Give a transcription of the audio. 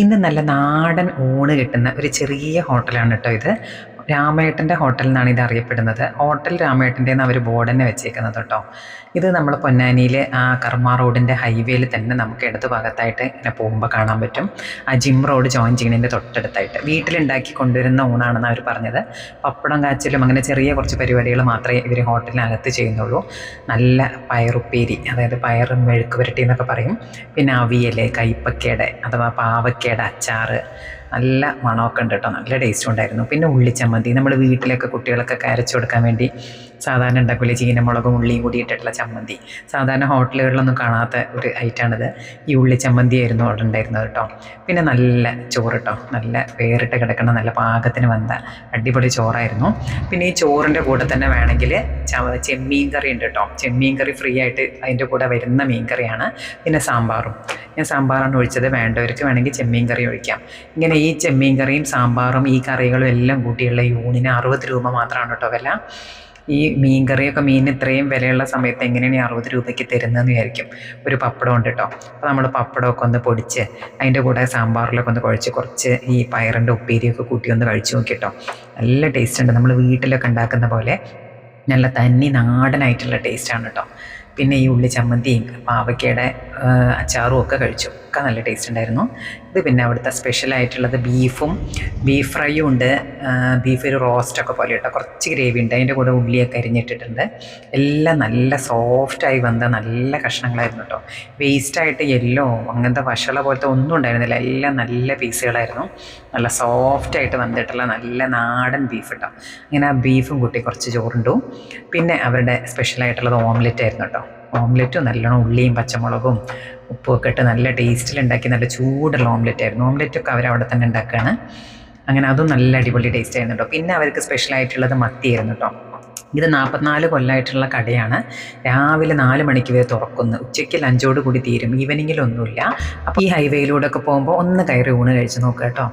ഇന്ന് നല്ല നാടൻ ഊണ് കിട്ടുന്ന ഒരു ചെറിയ ഹോട്ടലാണ് കേട്ടോ ഇത്. രാമേട്ടന്റെ ഹോട്ടൽ എന്നാണ് ഇത് അറിയപ്പെടുന്നത്. ഹോട്ടൽ രാമേട്ടന്റെ എന്ന് അവർ ബോർഡ് തന്നെ വെച്ചേക്കുന്നത് കേട്ടോ. ഇത് നമ്മൾ പൊന്നാനിയിൽ ആ കർമ്മ റോഡിന്റെ ഹൈവേയിൽ തന്നെ നമുക്ക് ഇടത് ഭാഗത്തായിട്ട് ഇങ്ങനെ പോകുമ്പോൾ കാണാൻ പറ്റും. ആ ജിം റോഡ് ജോയിൻ ചെയ്യുന്നതിന്റെ തൊട്ടടുത്തായിട്ട്. വീട്ടിലുണ്ടാക്കി കൊണ്ടുവരുന്ന ഊണാണെന്ന് അവർ പറഞ്ഞത്. പപ്പടം കാച്ചിലും അങ്ങനെ ചെറിയ കുറച്ച് പരിപാടികൾ മാത്രമേ ഇവർ ഹോട്ടലിനകത്ത് ചെയ്യുന്നുള്ളൂ. നല്ല പയറുപ്പേരി അതായത് പയറും മെഴുക്ക് പുരട്ടി എന്നൊക്കെ പറയും. പിന്നെ അവിയൽ കൈപ്പക്കയുടെ അഥവാ പാവക്കയുടെ അച്ചാറ് നല്ല മണമൊക്കെ ഉണ്ട് കേട്ടോ. നല്ല ടേസ്റ്റ് ഉണ്ടായിരുന്നു. പിന്നെ ഉള്ളിച്ചമ്മന്തി. നമ്മൾ വീട്ടിലൊക്കെ കുട്ടികൾക്കൊക്കെ അരച്ചു കൊടുക്കാൻ വേണ്ടി സാധാരണ ഉണ്ടാക്കില്ല ചീനമുളകും ഉള്ളിയും കൂടി ഇട്ടിട്ടുള്ള ചമ്മന്തി. സാധാരണ ഹോട്ടലുകളിലൊന്നും കാണാത്ത ഒരു ഐറ്റാണിത് ഈ ഉള്ളി ചമ്മന്തി ആയിരുന്നു അവിടെ ഉണ്ടായിരുന്നത് കേട്ടോ. പിന്നെ നല്ല ചോറ് കേട്ടോ. നല്ല വേറിട്ട് കിടക്കുന്ന നല്ല പാകത്തിന് വന്ന അടിപൊളി ചോറായിരുന്നു. പിന്നെ ഈ ചോറിന്റെ കൂടെ തന്നെ വേണമെങ്കിൽ ചെമ്മീൻ കറി ഉണ്ട് കേട്ടോ. ചെമ്മീൻ കറി ഫ്രീ ആയിട്ട് അതിന്റെ കൂടെ വരുന്ന മീൻ കറിയാണ്. പിന്നെ സാമ്പാറും. ഞാൻ സാമ്പാറാണ് ഒഴിച്ചത്. വേണ്ടവർക്ക് വേണമെങ്കിൽ ചെമ്മീൻ കറി ഒഴിക്കാം. ഇങ്ങനെ ഈ ചെമ്മീൻ കറിയും സാമ്പാറും ഈ കറികളും എല്ലാം കൂട്ടിയുള്ള ഈ ഊണിന് അറുപത് രൂപ മാത്രമാണ് കേട്ടോ വില. ഈ മീൻ കറിയൊക്കെ മീൻ ഇത്രയും വിലയുള്ള സമയത്ത് എങ്ങനെയാണ് ഈ അറുപത് രൂപയ്ക്ക് തരുന്നതെന്ന് വിചാരിക്കും. ഒരു പപ്പടം ഉണ്ട് കേട്ടോ. അപ്പോൾ നമ്മൾ പപ്പടമൊക്കെ ഒന്ന് പൊടിച്ച് അതിന്റെ കൂടെ സാമ്പാറിലൊക്കെ ഒന്ന് കുഴച്ച് കുറച്ച് ഈ പയറിന്റെ ഉപ്പേരിയൊക്കെ കൂട്ടി ഒന്ന് കഴിച്ചു കഴിച്ച് നോക്കിട്ടോ നല്ല ടേസ്റ്റ് ഉണ്ട്. നമ്മൾ വീട്ടിലൊക്കെ ഉണ്ടാക്കുന്ന പോലെ നല്ല തന്നി നാടനായിട്ടുള്ള ടേസ്റ്റാണ് കേട്ടോ. പിന്നെ ഈ ഉള്ളി ചമ്മന്തിയും പാവയ്ക്കയുടെ അച്ചാറും ഒക്കെ കഴിച്ചു. ഒക്കെ നല്ല ടേസ്റ്റ് ഉണ്ടായിരുന്നു. ഇത് പിന്നെ അവിടുത്തെ സ്പെഷ്യലായിട്ടുള്ളത് ബീഫും ബീഫ് ഫ്രൈയും ഉണ്ട്. ബീഫ് ഒരു റോസ്റ്റൊക്കെ പോലെ കേട്ടോ കുറച്ച് ഗ്രേവി ഉണ്ട്. അതിന്റെ കൂടെ ഉള്ളിയൊക്കെ അരിഞ്ഞിട്ടിട്ടുണ്ട്. എല്ലാം നല്ല സോഫ്റ്റായി വന്ന നല്ല കഷ്ണങ്ങളായിരുന്നു കേട്ടോ വേസ്റ്റായിട്ട് യെല്ലോ അങ്ങനത്തെ വഷള പോലത്തെ ഒന്നും ഉണ്ടായിരുന്നില്ല. എല്ലാം നല്ല പീസുകളായിരുന്നു നല്ല സോഫ്റ്റായിട്ട് വന്നിട്ടുള്ള നല്ല നാടൻ ബീഫ് കേട്ടോ അങ്ങനെ ആ ബീഫും കൂട്ടി കുറച്ച് ചോറുണ്ടു പിന്നെ അവരുടെ സ്പെഷ്യലായിട്ടുള്ളത് ഓംലെറ്റ് ആയിരുന്നു കേട്ടോ ഓംലെറ്റും നല്ലോണം ഉള്ളിയും പച്ചമുളകും ഉപ്പും ഒക്കെ ഇട്ട് നല്ല ടേസ്റ്റിൽ ഉണ്ടാക്കി നല്ല ചൂടുള്ള ഓംലെറ്റ് ആയിരുന്നു. ഓംലെറ്റൊക്കെ അവർ അവിടെ തന്നെ ഉണ്ടാക്കുകയാണ് അങ്ങനെ അതും നല്ല അടിപൊളി ടേസ്റ്റ് ആയിരുന്നു കേട്ടോ പിന്നെ അവർക്ക് സ്പെഷ്യലായിട്ടുള്ളത് മത്തിയായിരുന്നു കേട്ടോ ഇത് നാൽപ്പത്തിനാല് കൊല്ലമായിട്ടുള്ള കടയാണ്. രാവിലെ നാല് മണിക്ക് വരെ തുറക്കുന്നു. ഉച്ചയ്ക്ക് ലഞ്ചോട് കൂടി തീരും. ഈവനിങ്ങിലൊന്നുമില്ല അപ്പോൾ ഈ ഹൈവേയിലൂടെ ഒക്കെ പോകുമ്പോൾ ഒന്ന് കയറി ഊണ് കഴിച്ച് നോക്കുക കേട്ടോ